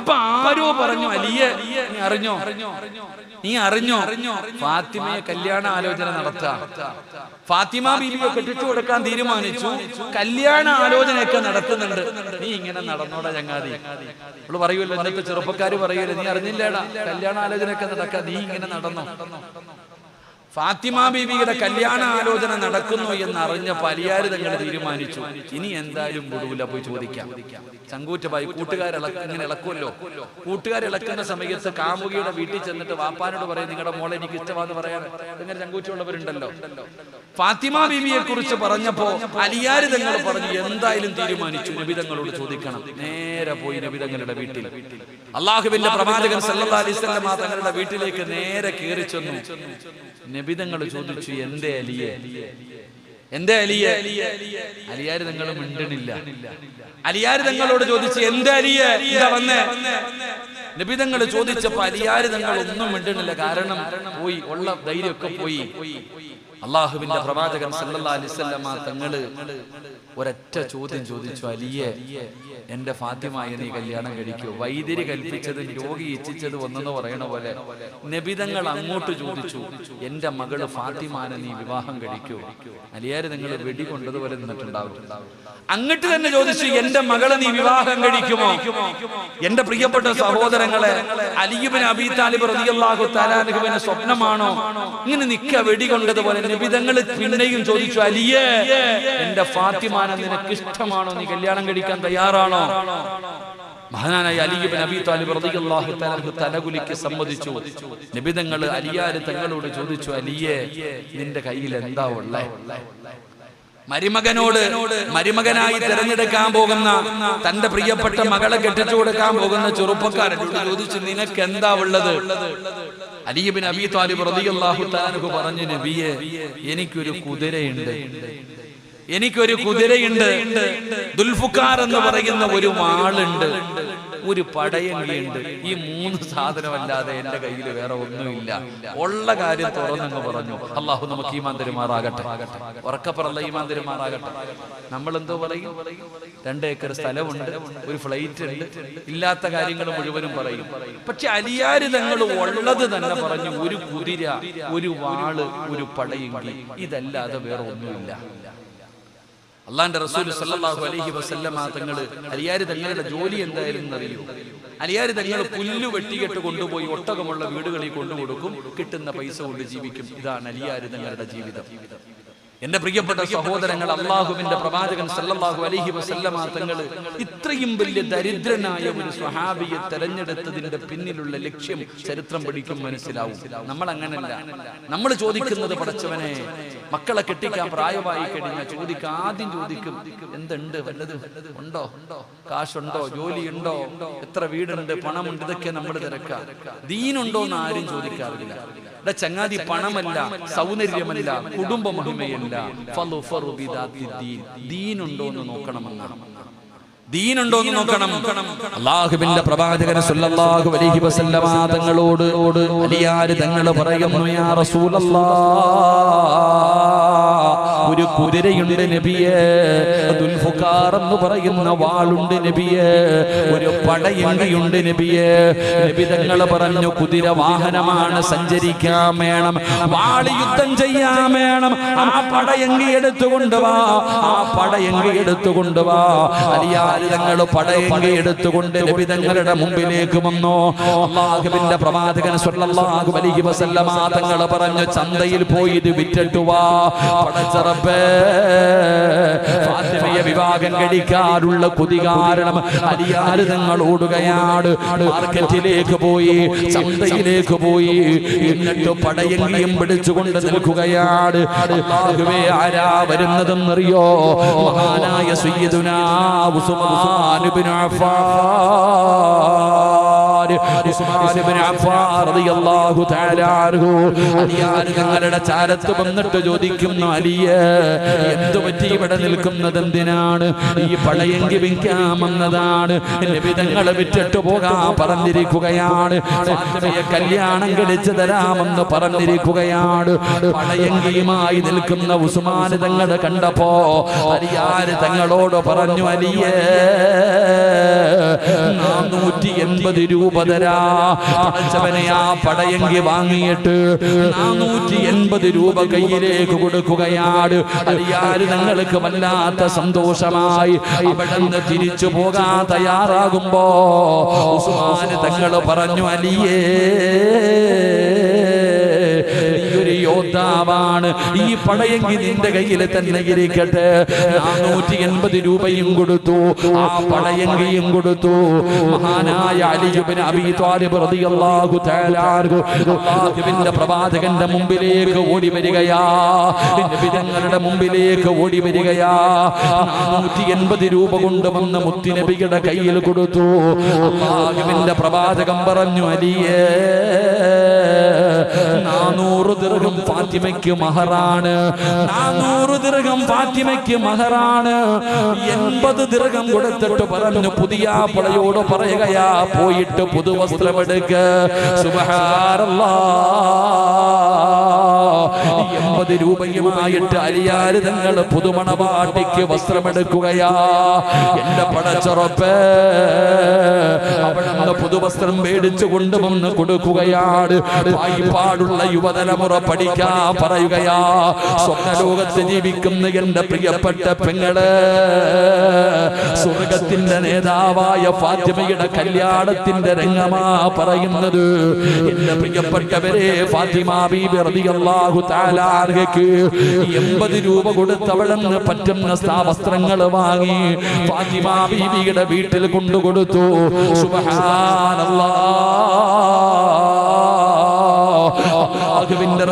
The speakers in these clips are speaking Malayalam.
അപ്പൊ ആരോ പറഞ്ഞു അലിയെ നീ അറിഞ്ഞോ? നീ അറിഞ്ഞോ? ഫാത്തിമയെ കല്യാണ ആലോചന നടത്താം ഫാത്തിമ ബീവിയെ കെട്ടിച്ചു കൊടുക്കാൻ തീരുമാനിച്ചു. കല്യാണ ആലോചനയൊക്കെ നടത്തുന്നുണ്ട് നീ ഇങ്ങനെ നടന്നോടാ ചങ്ങാതി. അവൾ പറയൂല്ലോ ഇന്നത്തെ ചെറുപ്പക്കാര് പറയുമല്ലോ നീ അറിഞ്ഞില്ലേടാ. കല്യാണ ആലോചനയൊക്കെ നടക്കാം. നീ ഇങ്ങനെ നടന്നോ? ഫാത്തിമ ബീബിയുടെ കല്യാണ ആലോചന നടക്കുന്നു എന്ന് അറിഞ്ഞ പരിയാര് തങ്ങൾ തീരുമാനിച്ചു. ഇനി എന്തായാലും വിടൂല പോയി ചോദിക്കാം. ചങ്കൂറ്റബായി കൂട്ടുകാരിളക്ക ഇങ്ങനെ ഇളക്കുമല്ലോ. കൂട്ടുകാരിളക്കുന്ന സമയത്ത് കാമുകിയുടെ വീട്ടിൽ ചെന്നിട്ട് വാപ്പാനോട് പറയും നിങ്ങളുടെ മോളെ എനിക്ക് ഇഷ്ടമാന്ന് പറയാൻ. ഇങ്ങനെ ചങ്കൂറ്റുള്ളവരുണ്ടല്ലോ ഫാത്തിമ ബീബിയെ കുറിച്ച് പറഞ്ഞപ്പോ അലിയാര് തങ്ങൾ പറഞ്ഞു എന്തായാലും തീരുമാനിച്ചു. നബിതങ്ങളോട് ചോദിക്കണം. നേരെ പോയി നബിതങ്ങളുടെ വീട്ടിൽ. അള്ളാഹുവിന്റെ പ്രവാചകൻ സല്ലാ അലൈഹി വസല്ലമ തങ്ങളുടെ വീട്ടിലേക്ക് നേരെ കയറി ചെന്നു. നബിതങ്ങൾ ചോദിച്ചു എന്തേ അലിയെ? എന്തേ അലിയെ? അലിയാര് നിങ്ങൾ മിണ്ടണില്ല. അലിയാര് തങ്ങളോട് ചോദിച്ചു എന്തേ അലിയെ? വന്നേ? നബിതങ്ങൾ ചോദിച്ചപ്പോ അലിയാര് തങ്ങൾ ഒന്നും മിണ്ടണില്ല. കാരണം പോയി ഉള്ള ധൈര്യമൊക്കെ പോയി. അള്ളാഹുവിന്റെ പ്രവാചകൻ തങ്ങൾ ഒരൊറ്റ ചോദ്യം ചോദിച്ചു അലിയെ എന്റെ ഫാത്തിമായ നീ കല്യാണം കഴിക്കൂ? വൈദ്യര് കൽപ്പിച്ചത് രോഗി ഇച്ഛിച്ചത് ഒന്നെന്ന് പറയണ പോലെ നബിതങ്ങൾ അങ്ങോട്ട് ചോദിച്ചു എന്റെ മകൾ ഫാത്തിമാനെ നീ വിവാഹം കഴിക്കൂ? അലിയാര് നിങ്ങൾ വെടി കൊണ്ടതുപോലെ നിന്നിട്ടുണ്ടാവും. അങ്ങട്ട് തന്നെ ചോദിച്ചു എന്റെ മകളെ നീ വിവാഹം കഴിക്കുമോ? എന്റെ പ്രിയപ്പെട്ട സഹോദരങ്ങളെ അലിയുബിൻ അബി താലിബ് റളിയല്ലാഹു തആലാനുവിന് സ്വപ്നമാണോ? ഇങ്ങനെ നിക്ക വെടി കൊണ്ടതുപോലെ നബിതങ്ങൾ പിന്നെയും ചോദിച്ചു അലിയേ എന്റെ ഫാത്തിമാനെ നിനക്ക് ഇഷ്ടമാണോ? നീ കല്യാണം കഴിക്കാൻ തയ്യാറാണോ? മഹാനായ അലിയുബിൻ അബി താലിബ് റളിയല്ലാഹു തആല തലകുലിക്ക് സമ്മതിച്ചു. നബിതങ്ങൾ അലിയാര് തങ്ങളോട് ചോദിച്ചു അലിയേ നിന്റെ കയ്യിൽ എന്താ ഉള്ളേ? മരുമകനോട് മരുമകനായി തിരഞ്ഞെടുക്കാൻ പോകുന്ന തന്റെ പ്രിയപ്പെട്ട മകളെ കെട്ടിച്ചു കൊടുക്കാൻ പോകുന്ന ചെറുപ്പക്കാരനോട് ചോദിച്ചു നിനക്ക് എന്താ ഉള്ളത്? അലിയബിൻ അബി താലിബ് റളിയല്ലാഹു തആല പറഞ്ഞു നബിയെ എനിക്കൊരു കുതിരയുണ്ട്. എനിക്കൊരു കുതിരയുണ്ട്. ദുൽഫുക്കാർ എന്ന് പറയുന്ന ഒരു മാളുണ്ട്. ഒരു പടയങ്കിയുണ്ട് ഈ മൂന്ന് സാധനമല്ലാതെ എന്റെ കയ്യിൽ വേറെ ഒന്നുമില്ല. ഉള്ള കാര്യം തുറന്നെന്ന് പറഞ്ഞു. അള്ളാഹു നമുക്ക് ഈമാൻ മാന്തിരിമാറാകട്ടെ ഉറക്കപ്പറല്ല ഈമാൻ മാന്തിരിമാറാകട്ടെ നമ്മൾ എന്തോ പറയും? രണ്ട് ഏക്കർ സ്ഥലമുണ്ട്. ഒരു ഫ്ലൈറ്റ് ഉണ്ട്. ഇല്ലാത്ത കാര്യങ്ങൾ മുഴുവനും പറയും. പക്ഷെ അലിയാര് തങ്ങൾ ഉള്ളത് തന്നെ പറഞ്ഞു ഒരു കുതിര ഒരു വാൾ ഒരു പടയെങ്കിൽ ഇതല്ലാതെ വേറെ ഒന്നുമില്ല. അള്ളാന്റെ റസൂൽ സല്ലാഹു അലഹി വസല്ലമ തങ്ങൾ അലിയാര് തങ്ങളുടെ ജോലി എന്തായിരുന്നു അറിയൂ? അലിയാര് തങ്ങൾ പുല്ല് വെട്ടികെട്ട് കൊണ്ടുപോയി ഒട്ടകമുള്ള വീടുകളിൽ കൊണ്ടുകൊടുക്കും. കിട്ടുന്ന പൈസ കൊണ്ട് ജീവിക്കും. ഇതാണ് അലിയാര് തങ്ങളുടെ ജീവിതം. എന്റെ പ്രിയപ്പെട്ട സഹോദരങ്ങൾ അള്ളാഹുവിന്റെ പ്രവാചകൻ സല്ലല്ലാഹു അലൈഹി വസല്ലമ തങ്ങൾ ഇത്രയും വലിയ ദരിദ്രനായ ഒരു സ്വഹാബിയെ തെരഞ്ഞെടുത്തതിന്റെ പിന്നിലുള്ള ലക്ഷ്യം ചരിത്രം പഠിക്കും മനസ്സിലാവും. നമ്മൾ അങ്ങനല്ല നമ്മൾ ചോദിക്കുന്നത് പഠിച്ചവനെ മക്കളെ കെട്ടിക്കാൻ പ്രായമായി കഴിഞ്ഞാൽ ചോദിക്കുക ആദ്യം ചോദിക്കും എന്തുണ്ട്? വല്ലത് ഉണ്ടോ? കാശുണ്ടോ? ജോലിയുണ്ടോ? എത്ര വീടുണ്ട്? പണമുണ്ട്? ഇതൊക്കെ നമ്മൾ തിരക്കാം. ദീനുണ്ടോ എന്ന് ആരും ചോദിക്കാറില്ല. ചങ്ങാതി പണമല്ല സൗന്ദര്യമല്ല കുടുംബ മഹിമയല്ല. ദീനുണ്ടോ എന്ന് നോക്കണമെന്നാണ് ദീനുണ്ടോ എന്ന് നോക്കണം. അള്ളാഹുവിന്റെ പ്രവാചകൻ സല്ലല്ലാഹു അലൈഹി വസല്ലമ തങ്ങളോട് അലിയാർ തങ്ങൾ പറയുന്നു യാ റസൂലല്ലാഹ് ഒരു കുതിരയുണ്ട് നബിയെ. ദുൽഫുക്കാർ എന്ന് പറയുന്ന വാളുണ്ട് നബിയെ. ഒരു പടയണ്ടിയുണ്ട് നബിയെ. നബിതങ്ങൾ പറഞ്ഞു കുതിര വാഹനമാണ് സഞ്ചരിക്കാൻ വേണം. വാൾ യുദ്ധം ചെയ്യാൻ വേണം. ആ പടയങ്കി എടുത്തുകൊണ്ട് വാ. ആ പടയങ്കി എടുത്തുകൊണ്ട് വാ. അലിയാൽ തങ്ങൾ പടയങ്കി എടുത്തുകൊണ്ട് നബിതങ്ങളുടെ മുമ്പിലേക്ക് വന്നു. അള്ളാഹുവിന്റെ പ്രവാചകൻ സ്വല്ലല്ലാഹു അലൈഹി വസല്ലം തങ്ങൾ പറഞ്ഞു ചന്തയിൽ പോയി ഇത് വിറ്റിട്ട് വാ. പടച്ചറപ്പേ ഫാത്തിമയെ വിവാഹം കഴിക്കാനുള്ള കൊതി കാരണം അലിയാൽ നിങ്ങൾ ഓടുകയാണ്. മാർക്കറ്റിലേക്ക് പോയി ചന്തയിലേക്ക് പോയി. എന്നിട്ട് പടയെങ്കിലും പിടിച്ചുകൊണ്ട് നിൽക്കുകയാണ്. അല്ലാഹുവേ ആരാ വരുന്നതെന്നറിയോ? മഹാനായ സയ്യിദുനാ ഉസ്മാൻ ഇബ്നു അഫ്ഫാൻ. ഉസ്മാൻ ഇബ്നു അഫ്ഫാൻ റളിയല്ലാഹു തആല അൻഹു. തങ്ങളുടെ ചാരത്ത് വന്നിട്ട് ചോദിക്കുന്നു അലിയെ എന്തു പറ്റി ഇവിടെ നിൽക്കുന്നത് എന്തിനാണ്? ഈ പടയെങ്കി വിൽക്കാമെന്നതാണ് നിബിതങ്ങളെ വിറ്റിട്ട് പോകാൻ പറഞ്ഞിരിക്കുകയാണ്. കല്യാണം കഴിച്ചു തരാമെന്ന് പറഞ്ഞിരിക്കുകയാണ്. പടയെങ്കിയുമായി നിൽക്കുന്ന ഉസ്മാൻ തങ്ങളെ കണ്ടപ്പോ അലിയാര് തങ്ങളോട് പറഞ്ഞു അലിയേ നാനൂറ്റി എൺപത് രൂപ തരാ പടച്ചവനെ ആ പടയെങ്കി വാങ്ങിയിട്ട് നാനൂറ്റി എൺപത് രൂപ കയ്യിലേക്ക് കൊടുക്കുകയാണ്. അറിയാറ് ഞങ്ങൾക്ക് വല്ലാത്ത സന്തോഷമായി അവിടുന്ന് തിരിച്ചു പോകാൻ തയ്യാറാകുമ്പോ തങ്ങൾ തങ്ങൾ പറഞ്ഞു അലിയേ യോദ്ധാവാണ്. ഈ പടയെങ്കിൽ നിന്റെ കയ്യിൽ തന്നെ ഇരിക്കട്ടെ. നാനൂറ്റി എൺപത് രൂപയും കൊടുത്തു. ആ പടയെങ്കിയും കൊടുത്തു. മഹാനായ അലിയുബിന് അബി റളിയല്ലാഹു തആല പ്രവാചകന്റെ മുമ്പിലേക്ക് ഓടി വരികയാ. നബിതങ്ങളുടെ മുമ്പിലേക്ക് ഓടി വരികയാ. നാനൂറ്റി എൺപത് രൂപ കൊണ്ട് കൊണ്ടുവന്ന് മുത്തിനബിയുടെ കയ്യിൽ കൊടുത്തു. അള്ളാഹുവിന്റെ പ്രവാചകൻ പറഞ്ഞു അലിയേ നാനൂറ് ദീർഘം ഫാത്തിമയ്ക്ക് മഹറാണ്. നാനൂറ് ദിർഹം ഫാത്തിമയ്ക്ക് മഹറാണ്. എൺപത് ദിർഹം കൊടുത്തിട്ട് പറഞ്ഞു പുതിയ പുളയോട് പറയുകയാ പോയിട്ട് പുതുവസ്ത്രമെടുക്ക്. സുബഹാരല്ലാ എൺപത് രൂപയുമായിട്ട് അലിയാര് തങ്ങൾ പുതുമണവാട്ടിക്ക് വസ്ത്രമെടുക്കുകയാ. എന്റെ പടച്ചുറപ്പ് അവിടെ പുതുവസ്ത്രം മേടിച്ചു കൊണ്ടുവന്ന് കൊടുക്കുകയാണ്. വായ്പാടുള്ള യുവതലമുറ പഠിക്കാ പറയുകയാ. സ്വപ്നലോകത്ത് ജീവിക്കുന്ന എന്റെ പ്രിയപ്പെട്ട പെങ്ങൾ സ്വർഗത്തിന്റെ നേതാവായ ഫാത്തിമയുടെ കല്യാണത്തിന്റെ രംഗമാ പറയുന്നത്. എന്റെ പ്രിയപ്പെട്ടവരെ ഫാത്തിമ ബീബി റളിയല്ലാഹു തആല അൻഹയ്ക്ക് 80 രൂപ കൊടുത്ത് അവിടെ നിന്ന് പറ്റുന്ന വസ്ത്രങ്ങൾ വാങ്ങി ഫാത്തിമ ബീബിയുടെ വീട്ടിൽ കൊണ്ടുകൊടുത്തു. അള്ളാഹുവിന്റെ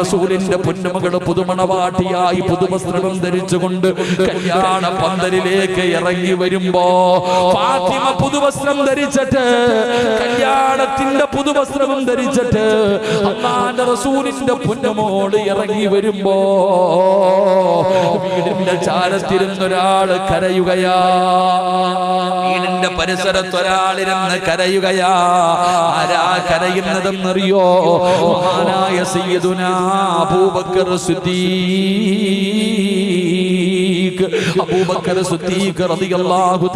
റസൂലിന്റെ പൊന്നുമകൾ പുതുമണവാട്ടിയായി പുതുവസ്ത്രം ധരിച്ചുകൊണ്ട് കല്യാണ പന്തലിലേക്ക് ഇറങ്ങി വരുമ്പോ ഫാത്തിമ പുതുവസ്ത്രം ധരിച്ചിട്ട് കല്യാണത്തിന്റെ പുതുവസ്ത്രം ധരിച്ചിട്ട് അന്നാന്റെ റസൂലിന്റെ പൊന്നുമോട് ഇറങ്ങി വരുമ്പോ വീടിന്റെ ചാരത്തിരുന്നൊരാൾ കരയുകയാ. വീടിന്റെ പരിസരത്ത് ഒരാളിരുന്ന് കരയുകയാ. ആരാ കരയുന്നതെന്നറിയോ? മഹാനായ സയ്യിദുനാ അബൂബക്കർ സിദ്ദീഖ്. അബൂബക്കർ റളിയല്ലാഹു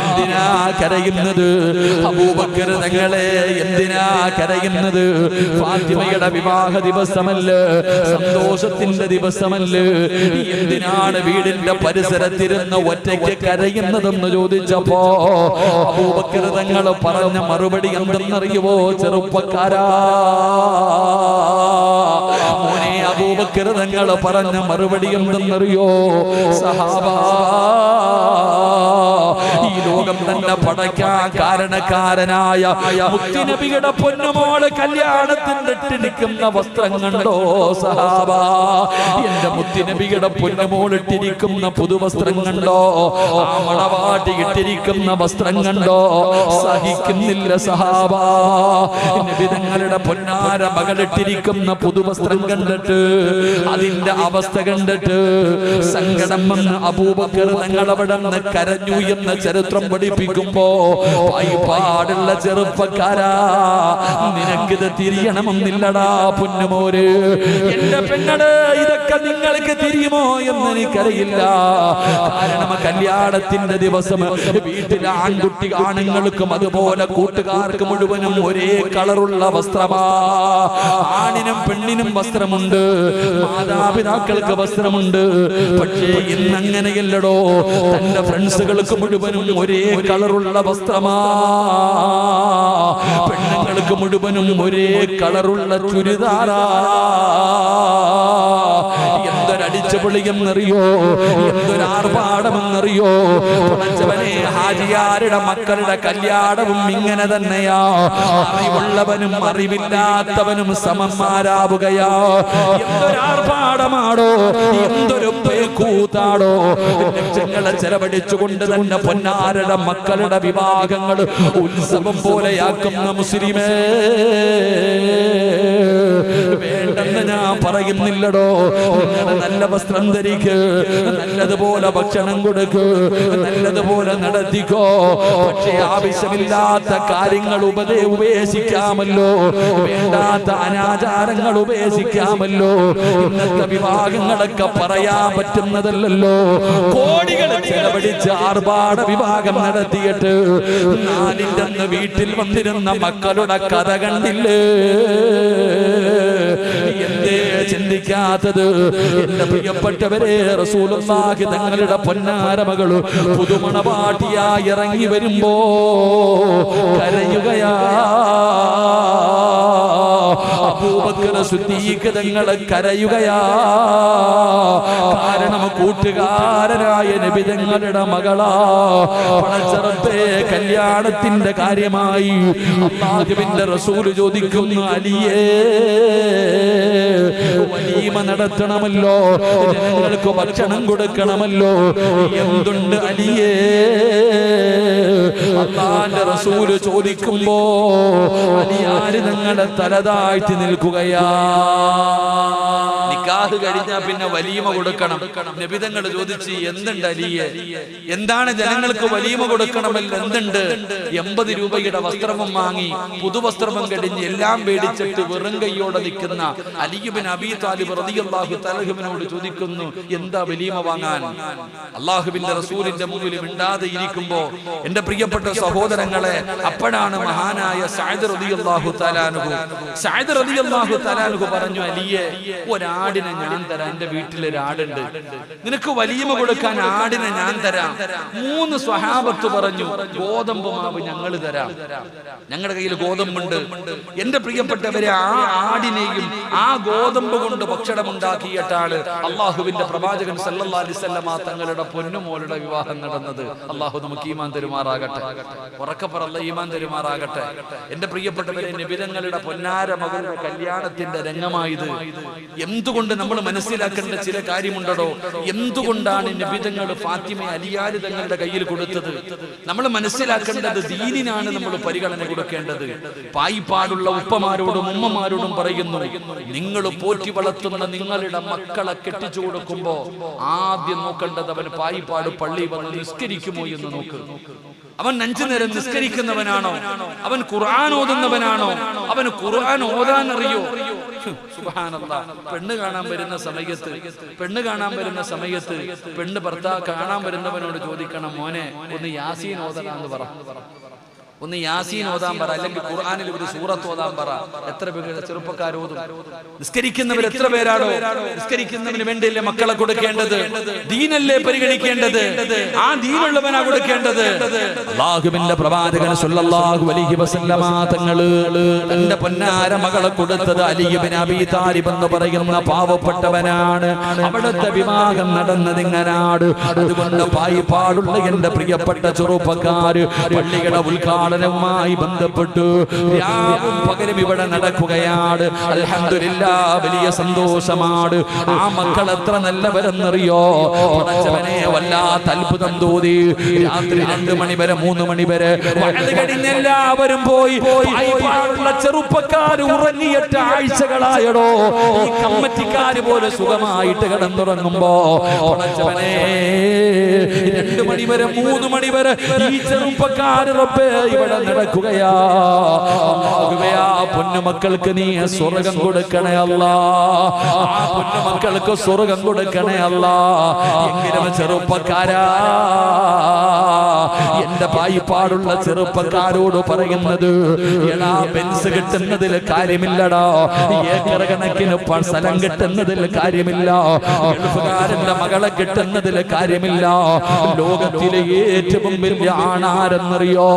എന്തിനാ കരയുന്നത്? അബൂബക്കർ തങ്ങളെ എന്തിനാ കരയുന്നത്? ഫാത്തിമയുടെ വിവാഹ ദിവസമല്ല? സന്തോഷത്തിന്റെ ദിവസമല്ല? എന്തിനാണ് വീടിന്റെ പരിസരത്തിരുന്ന് ഒറ്റയ്ക്ക് കരയുന്നതെന്ന് ചോദിച്ചപ്പോ അബൂബക്കർ തങ്ങൾ പറഞ്ഞ മറുപടി എന്തെന്നറിയുവോ ചെറുപ്പക്കാരാ? അബൂബക്കർ തങ്ങൾ പറഞ്ഞ മറുപടി എന്തെന്നറിയോ സഹാബാ. ലോകം തന്നെ പടയ്ക്കാൻ കാരണക്കാരനായ മുത്തിനബിയുടെ പൊന്നുമോൾ കല്യാണത്തിന്റെ ഇട്ടിരിക്കുന്ന വസ്ത്രം കണ്ടോ സഹാബ? എന്റെ മുത്തിനബിയുടെ പൊന്നുമോൾ ഇട്ടിരിക്കുന്ന പുതുവസ്ത്രം കണ്ടോ മണവാട്ടി ഇട്ടിരിക്കുന്ന വസ്ത്രം കണ്ടോ സഹിക്കുന്നില്ല സഹാബ. നബിതങ്ങളുടെ പൊന്നാര മകളിട്ടിരിക്കുന്ന പുതുവസ്ത്രം കണ്ടിട്ട് അതിന്റെ അവസ്ഥ കണ്ടിട്ട് സങ്കടം വന്ന് അബൂബക്കർ തങ്ങളവിടെ നിന്ന് കരഞ്ഞു എന്ന ചരിത്രം പഠിപ്പിക്കുമ്പോ പാടുള്ള ചെറുപ്പക്കാരാ. നിനക്കിത് തിരിയണമെന്നില്ലടാ പൊന്നുമോര്. എന്റെ പെണ്ണട് ഇതൊക്കെ നിങ്ങൾക്ക് തിരിയുമോ എന്ന് എനിക്കറിയില്ല. കാരണം കല്യാണത്തിന്റെ ദിവസം വീട്ടിലെ ആൺകുട്ടി ആണുങ്ങൾക്കും അതുപോലെ കൂട്ടുകാർക്ക് മുഴുവനും ഒരേ കളറുള്ള വസ്ത്രമാ. ആണിനും പെണ്ണിനും വസ്ത്രമുണ്ട്. മാതാപിതാക്കൾക്ക് വസ്ത്രമുണ്ട്. പക്ഷേ ഇന്നങ്ങനെയല്ലടോ. തന്റെ ഫ്രണ്ട്സുകൾക്ക് മുഴുവനും ഒരേ കളറുള്ള വസ്ത്രമാ. പെണ്ണുങ്ങൾക്ക് മുഴുവനും ഒരേ കളറുള്ള ചുരിദാറാ. എന്തൊരടിച്ചുപൊളിയെന്നറിയോ എന്തൊരാർഭാടമെന്നറിയോ? പടച്ചവനെ ഹാജിയാരുടെ മക്കളുടെ കല്യാണവും ഇങ്ങനെ തന്നെയാ. അറിവുള്ളവനും അറിവില്ലാത്തവനും സമന്മാരാവുകയാ. എന്തൊരാർഭാടമാണോ എന്തൊരു കൂത്താടോ ലക്ഷങ്ങളെ ചെലവഴിച്ചുകൊണ്ട് തന്നെ പൊന്നാരുടെ മക്കളുടെ വിവാഹങ്ങൾ ഉത്സവം പോലെയാക്കുന്ന മുസ്ലിമേ. ഞാൻ പറയുന്നില്ലടോ. നല്ല വസ്ത്രം ധരിക്ക്. നല്ലതുപോലെ ഭക്ഷണം കൊടുക്ക്. നല്ലതുപോലെ നടത്തിക്കോ. പക്ഷേ ആവശ്യമില്ലാത്ത കാര്യങ്ങൾ ഉപദേ ഉപേക്ഷിക്കാമല്ലോ. വേണ്ടാത്ത അനാചാരങ്ങൾ ഉപേക്ഷിക്കാമല്ലോ. ഇന്നത്തെ വിഭാഗങ്ങളൊക്കെ പറയാൻ പറ്റുന്നതല്ലോ കോടികൾ ചെലവഴിച്ച് ആർഭാട വിഭാഗം നടത്തിയിട്ട് നാലിന്റെ വീട്ടിൽ വന്നിരുന്ന മക്കളുടെ കഥ കണ്ടില്ലേ? ചിന്തിക്കാത്തത്. എന്റെ പ്രിയപ്പെട്ടവരെ റസൂലുള്ളാഹി തങ്ങളുടെ പൊന്നാര പുതുമണ പുതുമണപാട്ടിയായി ഇറങ്ങി വരുമ്പോ കരയുകയാ. അബൂബക്കർ സിദ്ദീഖ് തങ്ങളെ കരയുകയാ. കാരണം കൂട്ടുകാരനായ നബി തങ്ങളുടെ മകളാ. പണച്ചറത്തെ കല്യാണത്തിന്റെ കാര്യമായി ആദ്യമിന്റെ റസൂൽ ചോദിക്കുന്നു അലിയേ വലീമ നടത്തണമല്ലോ ജനങ്ങൾക്ക് ഭക്ഷണം കൊടുക്കണമല്ലോ. എന്തുണ്ട് അലിയേ? അള്ളാന്റെ റസൂൽ ചോദിക്കുമ്പോ അലിയാര് നിങ്ങളുടെ തലതാഴ്ത്തി നിൽക്കുകയാ നിക്കാഹ് കഴിഞ്ഞാൽ പിന്നെ വലീമ കൊടുക്കണം. നബിതങ്ങൾ ചോദിച്ച് എന്തുണ്ട് അലിയെ? എന്താണ് ജനങ്ങൾക്ക് വലീമ കൊടുക്കണമെന്ന് എന്തുണ്ട്? എൺപത് രൂപയുടെ വസ്ത്രമും വാങ്ങി പുതുവസ്ത്രവും കഴിഞ്ഞ് എല്ലാം പേടിച്ചിട്ട് വെറും കൈയോടെ നിൽക്കുന്ന അലിയുബിൻ അബി താലിബ് റളിയല്ലാഹു തലഹിബിനോട് ചോദിക്കുന്നു എന്താ വലീമ വാങ്ങാൻ? അള്ളാഹുബിന്റെ റസൂലിന്റെ മുമ്പിൽ മിണ്ടാതെ ഇരിക്കുമ്പോ എന്റെ പ്രിയപ്പെട്ട സഹോദരങ്ങളെ അപ്പോഴാണ് മഹാനായ സഅദ് റളിയല്ലാഹു തലാനുഹു സഅദ് റളിയല്ലാഹു തലാനുഹു പറഞ്ഞു അലിയെ ഒരാടിനെ ഞാൻ തരാം. എന്റെ ആടുണ്ട്. നിനക്ക് വലിയമ കൊടുക്കാൻ ആടിനെ ഞാൻ തരാം. മൂന്ന് സ്വഹാബത്ത് പറഞ്ഞു ഗോതമ്പ് മാവ് ഞങ്ങൾ തരാം. ഞങ്ങളുടെ കയ്യിൽ ഗോതമ്പുണ്ട്. എന്റെ പ്രിയപ്പെട്ടവരെ ആ ആടിനെയും ആ ഗോതമ്പ് കൊണ്ട് ഭക്ഷണം ഉണ്ടാക്കിയിട്ടാണ് അള്ളാഹുവിന്റെ പ്രവാചകൻ വസല്ലമ തങ്ങളുടെ പൊന്നുമോളുടെ വിവാഹം നടന്നത്. അള്ളാഹു നമുക്ക് ഈമാൻ ഉറക്ക ഉറക്കപ്പറല്ല ഈമാൻ തെരുമാറാകട്ടെ. എന്റെ പ്രിയപ്പെട്ടവരെ നിബിരങ്ങളുടെ പൊന്നാര മകളുടെ കല്യാണത്തിന്റെ രംഗമായത്. എന്തുകൊണ്ട് നമ്മൾ മനസ്സിലാക്കേണ്ട ചില കാര്യമുണ്ടോ എന്തുകൊണ്ടാണ് നിബിതങ്ങൾ ഫാത്തിമ അലിയാര് തങ്ങളുടെ കയ്യിൽ കൊടുത്തത്? നമ്മൾ മനസ്സിലാക്കേണ്ടത് ദീനിനാണ് നമ്മൾ പരിഗണന കൊടുക്കേണ്ടത്. പായിപ്പാടുള്ള ഉപ്പമാരോടും ഉമ്മമാരോടും പറയുന്നു നിങ്ങൾ പോറ്റി വളർത്തുന്ന നിങ്ങളുടെ മക്കളെ കെട്ടിച്ചു കൊടുക്കുമ്പോ ആദ്യം നോക്കേണ്ടത് അവൻ പായിപ്പാട് പള്ളി വന്ന് നിസ്കരിക്കുമോ എന്ന് നോക്ക്. അവൻ അഞ്ചു നേരം നിസ്കരിക്കുന്നവനാണോ? അവൻ ഖുർആൻ ഓതുന്നവനാണോ? അവൻ ഖുർആൻ ഓതാൻ അറിയോ? പെണ്ണ് കാണാൻ വരുന്ന സമയത്ത് പെണ്ണ് കാണാൻ വരുന്ന സമയത്ത് പെണ്ണ് ഭർത്താവ് കാണാൻ വരുന്നവനോട് ചോദിക്കണം മോനെ ഒന്ന് യാസീൻ ഓതണമെന്ന് പറ. ഒന്ന് യാസീൻ ഓതാൻ പറ അല്ലെങ്കിൽ ഖുർആാനിൽ ഒരു സൂറത്ത് ഓതാൻ പറ. എത്ര പേര് ചെറുപ്പക്കാർ ഓതും? നിസ്കരിക്കുന്നവർ എത്ര പേരാണോ? നിസ്കരിക്കുന്നവന് വേണ്ടിയല്ലേ മക്കളെ കൊടുക്കേണ്ടത്? ദീനല്ലേ പരിഗണിക്കേണ്ടത്? ആ ദീനുള്ളവനാ കൊടുക്കേണ്ടത്? അള്ളാഹുവിന്റെ പ്രവാചകൻ സല്ലല്ലാഹു അലൈഹി വസല്ലമ തങ്ങൾ തന്റെ പൊന്നാര മകളെ കൊടുത്തത് അലിയുബിൻ അബീ താലിബ് എന്ന് പറയുന്ന പാവപ്പെട്ടവനാണ്. അവിടുത്തെ വിവാഹം നടന്നത് ഇങ്ങനാട് അതുകൊണ്ട് പായിപ്പാടുള്ള എന്റെ പ്രിയപ്പെട്ട ചെറുപ്പക്കാര് പള്ളികളുടെ ഉദ്ഘാടനവുമായി ബന്ധപ്പെട്ടു. രാവും പകലും ഇവിടെ നടക്കുകയാണ്. അൽഹംദുലില്ലാ വലിയ സന്തോഷമാണ്. ആ മക്കൾ എത്ര നല്ലവരെന്നറിയോ? വല്ലാത്ത അത്ഭുതം തോന്നി. രാത്രി രണ്ട് മണി വരെ മൂന്ന് മണി വരെ വയത് എല്ലാവരും പോയി. ചെറുപ്പക്കാര് ഉറങ്ങിയിട്ട് ആഴ്ചകളായടോ. ഈ കമ്മറ്റിക്കാര് പോലെ സുഖമായിട്ട് കിടന്നുറങ്ങുമ്പോ പടച്ചവനെ രണ്ട് മണി വരെ മൂന്ന് മണി വരെ ഈ ചെറുപ്പക്കാര് റബ്ബേ ഇവിടെ നടക്കുകയാ. പൊന്നുമക്കൾക്ക് നീ സ്വർഗം കൊടുക്കണേ അല്ല. പൊന്നുമക്കൾക്ക് സ്വർഗം കൊടുക്കണേ അല്ല. എങ്കിലും ചെറുപ്പക്കാരാ. എന്റെ പായിപ്പാടുള്ള ചെറുപ്പക്കാരോട് പറയുന്നത് ബെൻസ് കിട്ടുന്നതിൽ കാര്യമില്ലടാ. ഏക്കർ കണക്കിന് സ്ഥലം കിട്ടുന്നതിൽ കാര്യമില്ല. മകളെ കിട്ടുന്നതിൽ കാര്യമില്ല. ലോകത്തിലെ ഏറ്റവും വലിയ ആണാരെന്നറിയോ?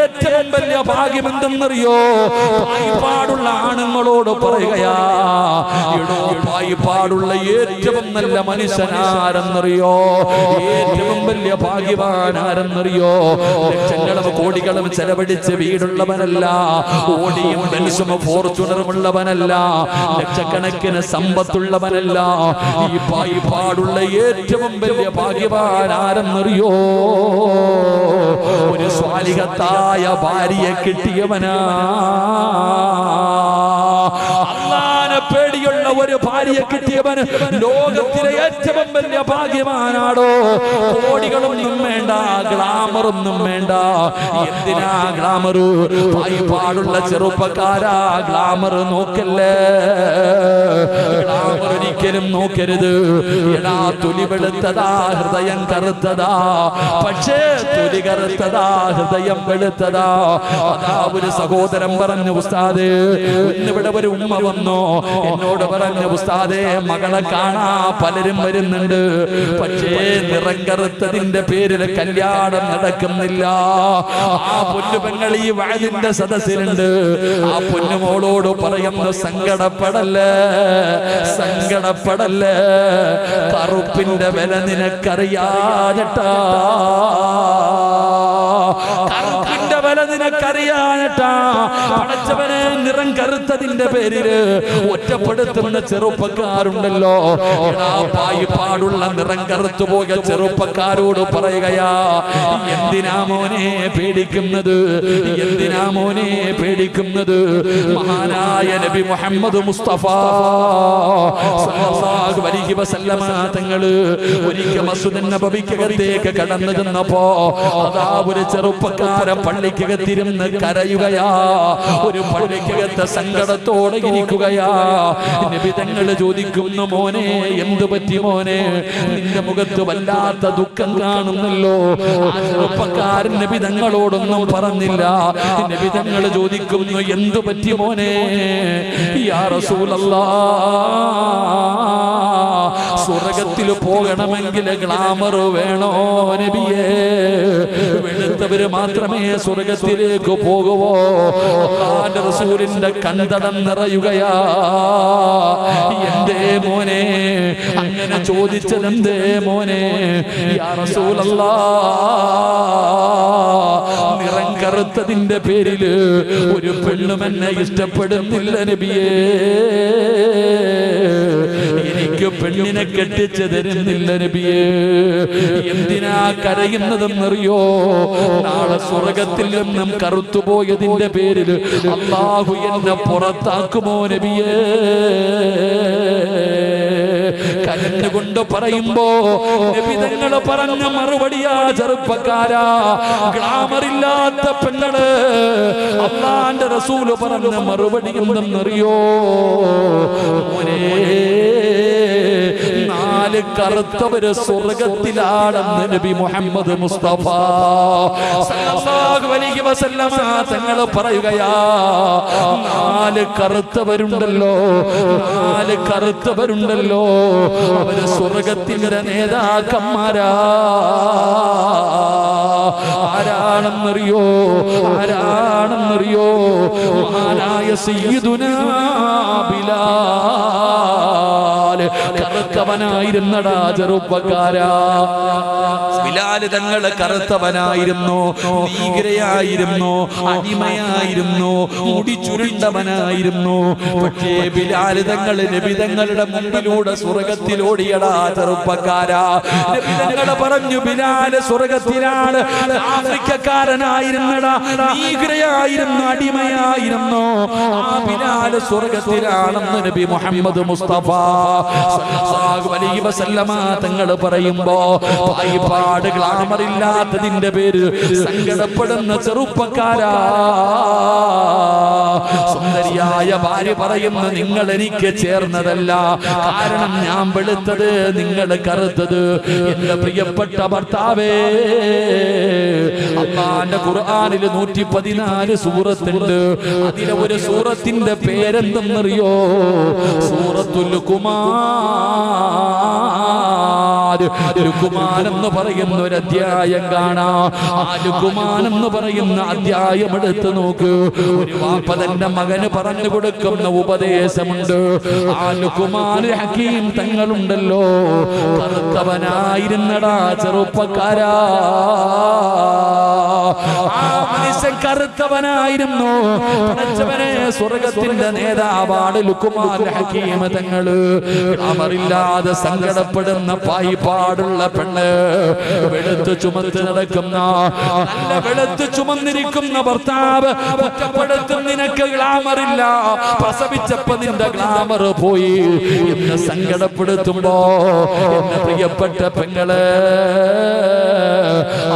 ഏറ്റവും വലിയ ഭാഗ്യം എന്തെന്നറിയോ ആണുങ്ങളോട് പറയുകയാ പായിപ്പാടുള്ള ഏറ്റവും നല്ല മനുഷ്യനാരെന്നറിയോ? ഏറ്റവും വലിയ ഭാഗ്യവാനാരെന്നറിയോ? ലക്ഷങ്ങളും കോടികളും ചെലവഴിച്ച് വീടുള്ളവനല്ല ഓടിയും ബെൻസും ഫോർച്യൂണറുമുള്ളവനല്ല ലക്ഷക്കണക്കിന് സമ്പത്തുള്ളവനല്ല. ഈ പായിപ്പാടുള്ള ഏറ്റവും വലിയ ഭാഗ്യവാനാരെന്നറിയോ? ഒരു സ്വാലികത്തായ ഭാര്യയെ കിട്ടിയവനാ. ഭാര്യയെ കിട്ടിയവൻ ലോകത്തിലെ ഏറ്റവും വലിയ ഭാഗ്യവാനാടോ? കോടികളൊന്നും വേണ്ട ഗ്ലാമറൊന്നും വേണ്ട. എന്തിനാ ഗ്ലാമറു? പാടുള്ള ചെറുപ്പക്കാരാ ഗ്ലാമർ നോക്കല്ലേ? ഗ്ലാമർ ഒരിക്കലും നോക്കരുത്. എടാ തൊലി വെളുത്തതാ ഹൃദയം കറുത്തതാ. പക്ഷേ തൊലി കറുത്തതാ ഹൃദയം വെളുത്തതാ. അതാ ഒരു സഹോദരൻ പറഞ്ഞു ഉസ്താദ് ഇന്നിവിടെ ഒരു ഉമ്മ വന്നോ? എന്നോട് പറഞ്ഞു ഉസ്താദേ മകളെ കാണാ പലരും വരുന്നുണ്ട്. പക്ഷേ നിറം കറുത്തതിന്റെ പേരിൽ കല്യാണം നടക്കുന്നില്ല. ആ പൊന്നു പെങ്ങൾ ഈ വയലിന്റെ സദസ്സിലുണ്ട്. ആ പൊന്നുമോളോട് പറയുന്നു സങ്കടപ്പെടല്ലേ സങ്കടപ്പെടല്ലേ കറുപ്പിന്റെ വില നിനക്കറിയാഞ്ഞിട്ടാ. വില പടച്ചവനെ നിറം കറുത്തതിന്റെ പേരിൽ ഒറ്റപ്പെടുത്തുന്ന ചെറുപ്പക്കാരുണ്ടല്ലോ. പാടുള്ള നിറം കറുത്തു പോയ ചെറുപ്പക്കാരോട് പറയുകയാ എന്തിനാ മോനെ പേടിക്കുന്നത്? എന്തിനാ മോനെ പേടിക്കുന്നത്? മഹാനായ നബി മുഹമ്മദ് മുസ്തഫ തങ്ങൾ ഒരിക്കൽ മസ്ജിദ് നബവിക്കകത്തേക്ക് കടന്നു ചെന്നപ്പോ അതാ ഒരു ചെറുപ്പക്കാരൻ പള്ളിക്കകത്തിരുന്ന് കരയുകയാ. ഒരു പള്ളിക്കകത്ത് സങ്കടത്തോടെ ഇരിക്കുകയാ. നിബിതങ്ങൾ ചോദിക്കുന്നു മോനെ എന്ത് പറ്റി മോനെ? നിന്റെ മുഖത്ത് വല്ലാത്ത ദുഃഖം കാണുന്നല്ലോ. ചെറുപ്പക്കാരൻ നബി പറഞ്ഞില്ല. നിബിതങ്ങൾ ചോദിക്കുന്നു എന്തു പറ്റി മോനെ? യാ സ്വർഗത്തിൽ പോകണമെങ്കിൽ ഗ്ലാമർ വേണോ നബിയേ? വെളുത്തവര് മാത്രമേ സ്വർഗത്തിലേക്ക് പോകുവോ? റസൂലിന്റെ കണ്ടടം നിറയുകയാ. എന്തേ മോനെ? അങ്ങനെ ചോദിച്ചതെന്തേ മോനെ? യാ റസൂലല്ലാ നിറം കറുത്തതിന്റെ പേരിൽ ഒരു പെണ്ണുമെന്നെ ഇഷ്ടപ്പെടുന്നില്ല നബിയേ. എനിക്ക് പെണ്ണിനെ കെട്ടിച്ച് തരുന്നില്ല നബിയേ. എന്തിനാ കരയുന്നതെന്നറിയോ? നാളെ സ്വർഗത്തിൽ നിന്നും കറുത്തുപോയതിന്റെ പേരിൽ അള്ളാഹു എന്നെ പുറത്താക്കുമോ നബിയേ? കരഞ്ഞുകൊണ്ട് പറയുമ്പോ വിധങ്ങൾ പറഞ്ഞ മറുപടിയാ ചെറുപ്പക്കാരാ. ഗ്ലാമറില്ലാത്ത പെണ്ണട് അള്ളാന്റെ റസൂൽ പറഞ്ഞ മറുപടി എന്തെന്നറിയോ? മോനെ നാല് കറുത്തവര് സ്വർഗത്തിലാണെന്ന് നബി മുഹമ്മദ് മുസ്തഫ. തങ്ങൾ പറയുകയാ നാല് കറുത്തവരുണ്ടല്ലോ നാല് കറുത്തവരുണ്ടല്ലോ അവർ സ്വർഗത്തിന്റെ നേതാക്കന്മാരാ. ആരാണെന്നറിയോ ആരാണെന്നറിയോ ആരായ സയ്യിദുനാ ബിലാൽ കറുത്തവനായിരുന്നടാ ചെറുപ്പക്കാരാ ബിലാൽ തങ്ങൾ കറുത്തവനായിരുന്നു. ഭീകരയായിരുന്നു. അടിമയായിരുന്നു. മുടി ചുരുണ്ടവനായിരുന്നു. പക്ഷേ ബിലാൽ തങ്ങൾ നബിതങ്ങളുടെ മുമ്പിലൂടെ സ്വർഗത്തിലോടിയടാ ചെറുപ്പക്കാരാ. നബിതങ്ങൾ പറഞ്ഞു ബിലാൽ സ്വർഗത്തിലാണ്. ആഫ്രിക്കക്കാരനായിരുന്നടാ. ഭീകരയായിരുന്നു. അടിമയായിരുന്നു. ആ ബിലാൽ സ്വർഗത്തിലാണെന്ന് നബി മുഹമ്മദ് മുസ്തഫ തങ്ങൾ പറയുമ്പോ പായിപ്പാട് ഗ്ലാമർ ഇല്ലാത്തതിന്റെ പേര് സങ്കടപ്പെടുന്ന ചെറുപ്പക്കാരാ. സുന്ദരിയായ ഭാര്യ പറയുന്ന നിങ്ങൾ എനിക്ക് ചേർന്നതല്ല. കാരണം ഞാൻ വെളുത്തത് നിങ്ങൾ കറുത്തത്. എന്റെ പ്രിയപ്പെട്ട ഭർത്താവേ അള്ളാന്റെ ഖുർആനിൽ നൂറ്റി പതിനാല് സൂറത്തുണ്ട്. അതിലെ ഒരു സൂറത്തിന്റെ പേരെന്തെന്നറിയോ? സൂറത്തുൽ കുമാർ ലുക്കുമാൻ എന്ന് പറയുന്ന ഒരു അധ്യായം കാണാം. ആ എന്ന് പറയുന്ന അധ്യായം എടുത്ത് നോക്ക്. ഒരു വാപ്പ തന്റെ മകന് പറഞ്ഞു കൊടുക്കുന്ന ഉപദേശമുണ്ട്. ആ ലുക്കുമാൻ ഹക്കീം തങ്ങളുണ്ടല്ലോ. കറുത്തവനായിരുന്നടാ ചെറുപ്പക്കാരാ. ആ മനുഷ്യൻ കറുത്തവനായിരുന്നു? പടച്ചവനെ സ്വർഗത്തിന്റെ നേതാവാണ് ലുക്കുമാൻ ഹക്കീം തങ്ങൾ. അവറില്ലാതെ സങ്കടപ്പെടുന്ന പായി പായിപ്പാടുള്ള പെണ്ണ്. വെളുത്ത് ചുമത്ത് നടക്കുന്ന നല്ല വെളുത്ത് ചുമന്നിരിക്കുന്ന ഭർത്താവ് കുറ്റപ്പെടുത്തും നിനക്ക് ഗ്ലാമറില്ല. പ്രസവിച്ചപ്പോ നിന്റെ ഗ്ലാമർ പോയി. എന്ന് സങ്കടപ്പെടുത്തുമ്പോ എന്റെ പ്രിയപ്പെട്ട പെങ്ങൾ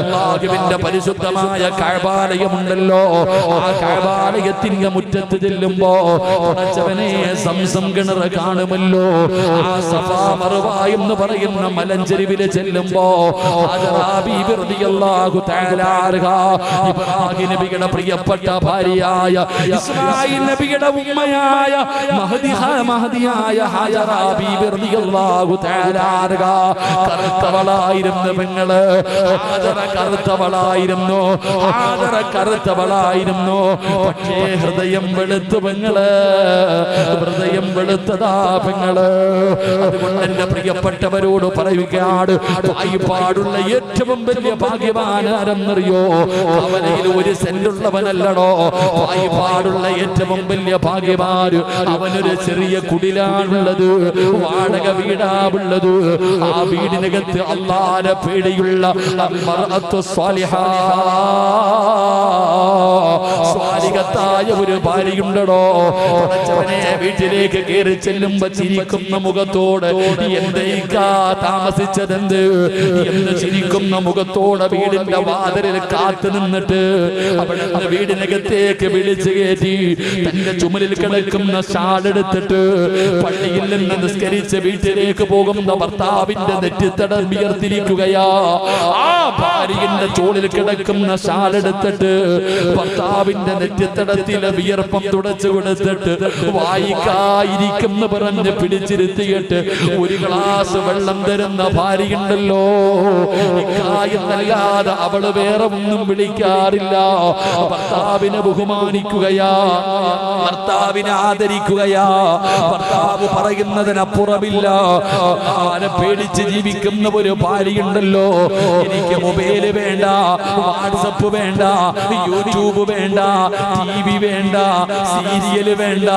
അള്ളാഹുവിന്റെ പരിശുദ്ധമായ കഴബാലയമുണ്ടല്ലോ ആ കഴബാലയത്തിന്റെ മുറ്റത്ത് ചെല്ലുമ്പോ ഉണച്ചവനെ സംസം കിണറ് കാണുമല്ലോ. ആ സഫാ മറുവ എന്ന് പറയുന്ന മലഞ്ചെരിവിൽ ചെല്ലുമ്പോ ഇബ്രാഹിം നബിയുടെ പ്രിയപ്പെട്ട ഭാര്യയായ ഇസ്മായിൽ നബിയുടെ ഉമ്മയായ മഹദിഹ മഹദിയായ ഹാജറാ ബീബി റളിയല്ലാഹു തആല അൻഹ കറുത്തവളായിരുന്നു പെങ്ങൾ ഹാജറ കറുത്തവളായിരുന്നു ഹാജറ കറുത്തവളായിരുന്നു പക്ഷേ ഹൃദയം വെളുത്തു പെങ്ങൾ. ഹൃദയം വെളുത്തതാ പെങ്ങൾ. അതുകൊണ്ട് എന്റെ പ്രിയപ്പെട്ടവരോട് പറയുകയാണ് പാടുള്ള ഏറ്റവും വലിയ ഭാഗ്യവാൻ ആരെന്നറിയോ അവനയിൽ ഒരു സെന്റുള്ളവനല്ലടോ. പായിപ്പാടുള്ള ഏറ്റവും വലിയ ഭാഗ്യവാൻ അവനൊരു ചെറിയ കുടിലാണുള്ളത്. വാടക വീടാവുള്ളത് ആ വീടിനകത്ത് അള്ളാരെ പേടിയുള്ള സ്വാലികത്തായ ഒരു ഭാര്യയുണ്ടടോ. വീട്ടിലേക്ക് കയറി ചെല്ലുമ്പോ ചിരിക്കുന്ന മുഖത്തോട് എന്തേക്കാ താമസിച്ചതെന്ത്? എന്ന് ചിരിക്കുന്ന മുഖത്തോടെ വീടിന്റെ വാതിലിൽ കാത്തു നിന്നിട്ട് അവിടെ വീടിനകത്തേക്ക് വിളിച്ചു കയറ്റി തന്റെ ചുമലിൽ കിടക്കുന്ന ഷാളെടുത്തിട്ട് പള്ളിയിൽ നിന്ന് നിസ്കരിച്ച് വീട്ടിലേക്ക് പോകുന്ന ഭർത്താവിന്റെ നെറ്റിത്തടം ഉയർത്തിരിക്കുകയാ ആ ഭാര്യന്റെ ചോളിൽ കിടക്കുന്ന ശാലെടുത്തിട്ട് ഭർത്താവിന്റെ നെറ്റിത്തടത്തിലെ വിയർപ്പം തുടച്ചു കൊടുത്തിട്ട് വായിക്കായിരിക്കുന്നു പറഞ്ഞ് പിടിച്ചിരുത്തിയിട്ട് ഒരു ഗ്ലാസ് വെള്ളം തരുന്ന ഭാര്യയുണ്ടല്ലോ. എന്നല്ലാതെ അവൾ വേറെ ഒന്നും വിളിക്കാറില്ല. ഭർത്താവിനെ ബഹുമാനിക്കുകയാ. ഭർത്താവിനെ ആദരിക്കുകയാ. ഭർത്താവ് പറയുന്നതിനപ്പുറമില്ല. ആരെ പേടിച്ച് ജീവിക്കുന്ന ഒരു ഭാര്യയുണ്ടല്ലോ. എനിക്ക് മൊബൈൽ വേണ്ട വാട്സപ്പ് വേണ്ട യൂട്യൂബ് വേണ്ട ടി വി വേണ്ട സീരിയൽ വേണ്ട.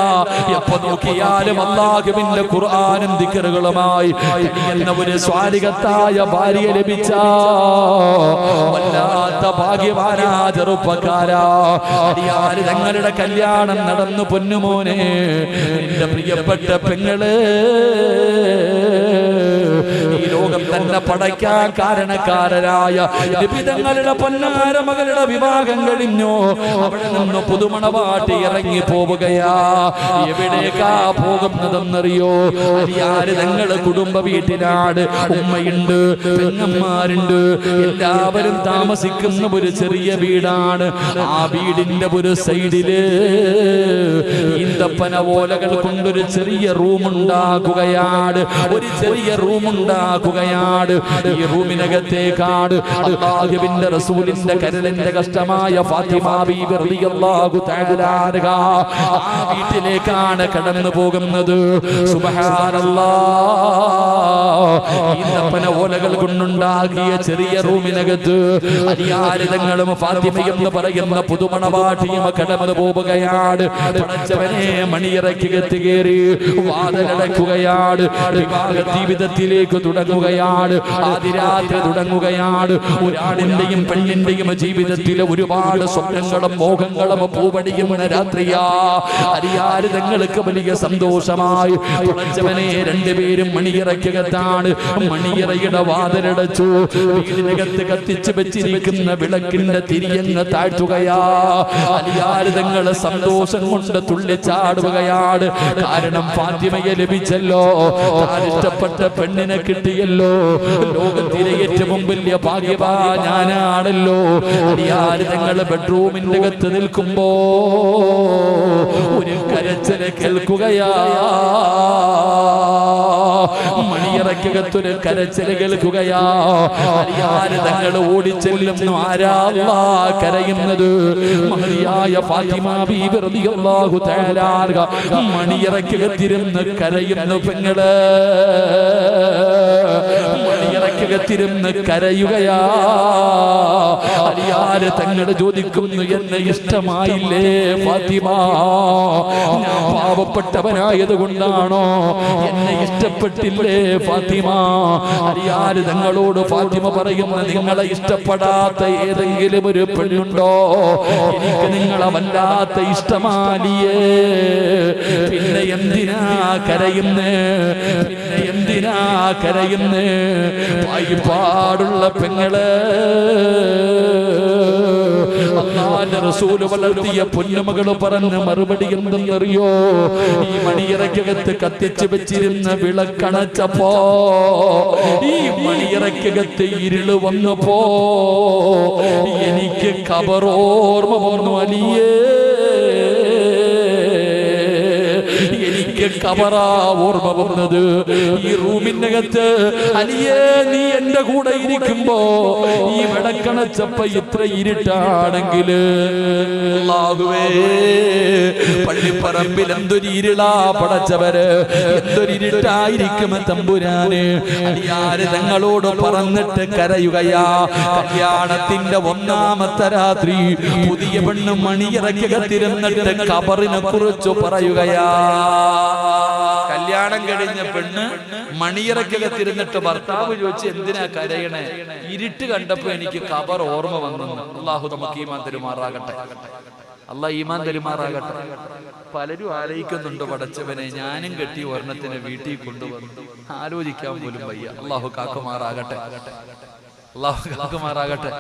എപ്പോ നോക്കിയാലും അള്ളാഹുവിന്റെ ഖുർആാനും ദിക്കറുകളുമായി എന്ന ഒരു സ്വാരികത്തായ ഭാര്യ ലഭിച്ച വല്ലാത്ത ഭാഗ്യവാനാ ചെറുപ്പക്കാരാ. ഞങ്ങളുടെ കല്യാണം നടന്നു പൊന്നുമോനെ. എന്റെ പ്രിയപ്പെട്ട പെങ്ങൾ. തന്നെ പടയ്ക്കാൻ കാരണക്കാരനായ നിബിതങ്ങളുടെ പൊന്നാര മകളുടെ വിവാഹം കഴിഞ്ഞു അവിടെ നിന്ന് പുതുമണവാട്ടി ഇറങ്ങി പോവുകയാ. എവിടേക്കാ പോകുന്നതെന്നറിയോ? ആര് തങ്ങൾ കുടുംബ വീട്ടിലാട് ഉമ്മയുണ്ട് പെങ്ങന്മാരുണ്ട്. എല്ലാവരും താമസിക്കുന്ന ഒരു ചെറിയ വീടാണ്. ആ വീടിന്റെ ഒരു സൈഡിൽ ഈന്തപ്പന ഓലകൾ കൊണ്ടൊരു ചെറിയ റൂം ഉണ്ടാക്കുകയാണ് ഒരു ചെറിയ റൂം ഉണ്ടാക്കുകയാണ് ഈ റൂമിനകത്തേക്കാണ് അള്ളാഹുവിന്റെ റസൂലിന്റെ കരലിന്റെ കഷ്ടമായ ഫാത്തിമ ബീബി റളിയല്ലാഹു തആല ആ വീട്ടിലേക്കാണ് കടന്നു പോകുന്നത്. സുബ്ഹാനല്ലാഹ്. ഈന്തപ്പന ഓലകൾ കൊണ്ടുണ്ടാക്കിയ ചെറിയ റൂമിനകത്ത് അരിയാരിതങ്ങളും ഫാത്തിമയെന്ന് പറയുന്ന പുതുമണവാട്ടിയും കടന്നു പോവുകയാണ്. പടച്ചവനെ മണിയിറക്കകത്ത് കയറി വാതിലടക്കുകയാണ്. ജീവിതത്തിലേക്ക് തുടങ്ങുകയാണ്. ആദിരാത്രി തുടങ്ങുകയാണ്. ഒരാണിന്റെയും പെണ്ണിന്റെയും ജീവിതത്തിലെ ഒരുപാട് സ്വപ്നങ്ങളും മോഹങ്ങളും പൂവടിയുന്ന രാത്രിയാ. അരിയാരിതങ്ങൾക്ക് വലിയ സന്തോഷമായി. തുടച്ചവനെ രണ്ടുപേരും മണിയിറക്കകത്താണ് മണിയറയുടെ വാതിലടച്ചു. വീടിനകത്ത് കത്തിച്ചു വെച്ചിരിക്കുന്ന വിളക്കിന്റെ തിരിയങ്ങ് താഴ്ത്തുകയാ. അലിയാരിതങ്ങൾ സന്തോഷം കൊണ്ട് തുള്ളിച്ചാടുകയാണ് കാരണം ഫാത്തിമയെ ലഭിച്ചല്ലോ. ഇഷ്ടപ്പെട്ട പെണ്ണിനെ കിട്ടിയല്ലോ. ലോകത്തിലെ ഏറ്റവും വലിയ ഭാഗ്യവാ ഞാനാണല്ലോ. അലിയാരിതങ്ങൾ ബെഡ്റൂമിന്റെ അകത്ത് നിൽക്കുമ്പോ ഒരു കരച്ചൽ കേൾക്കുകയാ. മണിയറക്കകത്തൊരു കരച്ചിൽ കേൾക്കുകയാ. അറിയാതെ തങ്ങൾ ഓടിച്ചെല്ലുന്നു. ആരാ കരയുന്നത്? മഹതിയായ ഫാത്തിമ ബീബി റളിയല്ലാഹു തആല മണിയറക്കകത്തിരുന്ന് കരയുന്നു പെങ്ങൾ. മണിയറക്കകത്തിരുന്ന് കരയുകയാ. അലിയാര് തങ്ങൾ ചോദിക്കുന്നു എന്നെ ഇഷ്ടമായില്ലേ ഫാത്തിമ? പാവപ്പെട്ടവനായത് കൊണ്ടാണോ എന്നെ ഇഷ്ടപ്പെട്ടില്ലേ ഫാത്തിമ? അലിയാര് തങ്ങളോട് ഫാത്തിമ പറയുന്ന നിങ്ങളെ ഇഷ്ടപ്പെടാത്ത ഏതെങ്കിലും ഒരു പെണ്ണുണ്ടോ? നിങ്ങളെ വല്ലാത്ത ഇഷ്ടമാലിയേ പിന്നെ എന്തിനാ കരയുന്നേ? എന്തിനാ കരയുന്നേ പാടുള്ള പെങ്ങൾ. അള്ളാന്റെ റസൂൽ വളർത്തിയ പൊന്നുമകൾ പറഞ്ഞ മറുപടി എന്തെന്നറിയോ? ഈ മണിയറയ്ക്കകത്ത് കത്തിച്ചു വെച്ചിരുന്ന വിളക്കണച്ചപ്പോ ഈ മണിയറയ്ക്കകത്ത് ഇരുൾ വന്നപ്പോ എനിക്ക് കബറോർമ്മ വന്നു അലിയേ. എനിക്ക് കബറാ ഓർമ്മ വന്നത്. ഈ റൂമിനകത്ത് അലിയേ നീ എന്റെ കൂടെ ഇരിക്കുമ്പോ ഈ വിളക്കണച്ചപ്പ ഇത്ര ഇരുട്ടാണെങ്കിൽ. അല്ലാഹുവേ പള്ളിപ്പറമ്പിൽ എന്തൊരു ഇരുളാ പടച്ചവര്. എന്തൊരു ഇരുട്ടായിരിക്കും തമ്പുരാന്. അടിയാര് തങ്ങളോട് പറന്നിട്ട് കരയുകയാ. കല്യാണത്തിന്റെ ഒന്നാമത്തെ രാത്രി പുതിയ പെണ്ണ് മണിയിറക്കകത്തിരുന്നിട്ട് കബറിനെ കുറിച്ച് പറയുകയാ. കല്യാണം കഴിഞ്ഞ പെണ്ണ് മണിയിറക്കകത്തിരുന്നിട്ട് ഭർത്താവ് ചോദിച്ച് എന്തിനാ കരയണേ? ഇരുട്ട് കണ്ടപ്പോ എനിക്ക് കബർ ഓർമ്മ വന്നു അള്ളാഹു നമുക്ക് ഈമാൻ തരുമാറാകട്ടെ. അള്ളാഹ് ഈമാൻ തരുമാറാകട്ടെ. പലരും ആലോചിക്കുന്നുണ്ട് പടച്ചവനെ ഞാനും കെട്ടി ഒരെണ്ണത്തിനെ വീട്ടിൽ കൊണ്ടുവന്നു ആലോചിക്കാൻ പോലും വയ്യ. അള്ളാഹു കാക്കുമാറാകട്ടെ. അള്ളാഹു കാക്കുമാറാകട്ടെ.